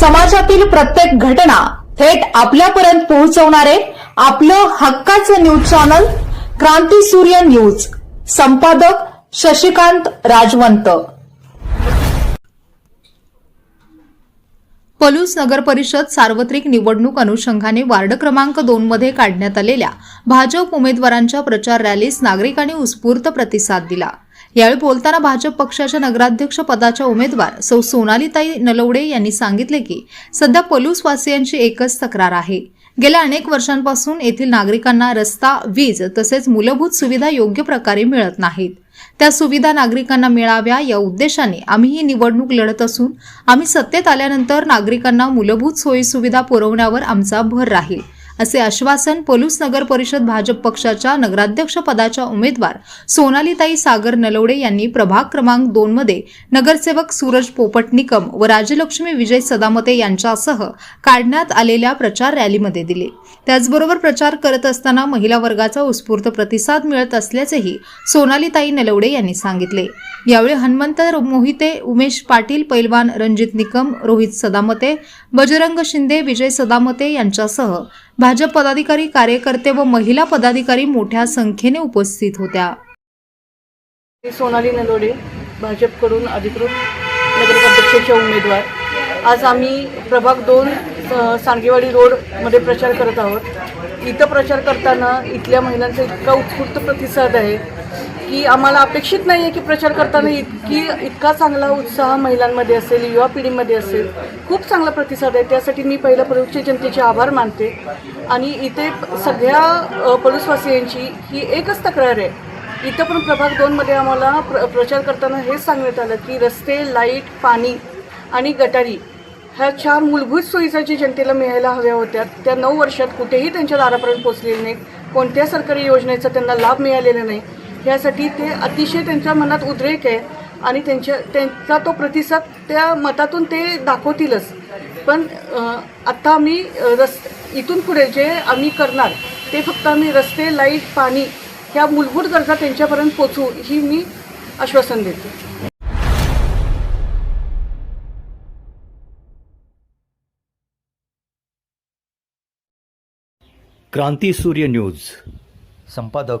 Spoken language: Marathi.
समाजातील प्रत्येक घटना थेट आपल्यापर्यंत पोहोचवणारे आपलं हक्काचं न्यूज चॅनल क्रांती सूर्य न्यूज. संपादक शशिकांत राजवंत. पलूस नगर परिषद सार्वत्रिक निवडणूक अनुषंगाने वार्ड क्रमांक दोन मध्ये काढण्यात आलेल्या भाजप उमेदवारांच्या प्रचार रॅलीस नागरिकांनी उत्स्फूर्त प्रतिसाद दिला. यावेळी बोलताना भाजप पक्षाच्या नगराध्यक्ष पदाच्या उमेदवार सौ सोनालीताई नलवडे यांनी सांगितले की सध्या पलूस वासियांची एकच तक्रार आहे. गेल्या अनेक वर्षांपासून येथील नागरिकांना रस्ता वीज तसेच मूलभूत सुविधा योग्य प्रकारे मिळत नाहीत. त्या सुविधा नागरिकांना मिळाव्या या उद्देशाने आम्ही ही निवडणूक लढत असून आम्ही सत्तेत आल्यानंतर नागरिकांना मूलभूत सोयी सुविधा पुरवण्यावर आमचा भर राहील. असे आश्वासन पोलूस नगर परिषद भाजप पक्षाच्या नगराध्यक्ष पदाच्या उमेदवार सोनालीताई सागर नलवडे यांनी प्रभाग क्रमांक दोनमध्ये नगरसेवक सूरज पोपट निकम व राजलक्ष्मी विजय सदामते यांच्यासह काढण्यात आलेल्या प्रचार रॅलीमध्ये दिले. त्याचबरोबर प्रचार करत असताना महिला वर्गाचा उत्स्फूर्त प्रतिसाद मिळत असल्याचेही सोनालीताई नलवडे यांनी सांगितले. यावेळी हनुमंत मोहिते उमेश पाटील पैलवान रणजित निकम रोहित सदामते बजरंग शिंदे विजय सदामते यांच्यासह भाजप पदाधिकारी कार्यकर्ते व महिला पदाधिकारी मोठ्या संख्येने उपस्थित होत्या. सोनाली नलोडे भाजपकडून अधिकृत नगराध्यक्षाचे उमेदवार. आज आम्ही प्रभाग दोन सांगेवाडी रोडमध्ये प्रचार करत आहोत. इथं प्रचार करताना इथल्या महिलांचा इतका उत्स्फूर्त प्रतिसाद आहे. की आम्हाला अपेक्षित नाही आहे की प्रचार करताना इतकी इतका चांगला उत्साह महिलांमध्ये असेल युवा पिढीमध्ये असेल. खूप चांगला प्रतिसाद आहे. त्यासाठी मी पहिल्या परोक्ष जनतेचे आभार मानते. आणि इथे सगळ्या अ, ही एकच तक्रार आहे. इथं पण प्रभाग दोनमध्ये आम्हाला प्र प्रचार करताना हेच सांगण्यात आलं की रस्ते लाइट पाणी आणि गटारी ह्या चार मूलभूत सोयीचा जी जनतेला मिळायला हव्या होत्या त्या नऊ वर्षात कुठेही त्यांच्या दारापर्यंत पोचलेले नाहीत. कोणत्या सरकारी योजनेचा त्यांना लाभ मिळालेला नाही. यासाठी ते अतिशय त्यांच्या मनात उद्रेक आहे आणि त्यांच्या त्यांचा तो प्रतिसाद त्या मतातून ते दाखवतीलच. पण आत्ता आम्ही रस इथून पुढे जे आम्ही करणार ते फक्त आम्ही रस्ते लाइट पाणी ह्या मूलभूत गरजा त्यांच्यापर्यंत पोचवू ही मी आश्वासन देते. क्रांती सूर्य न्यूज. संपादक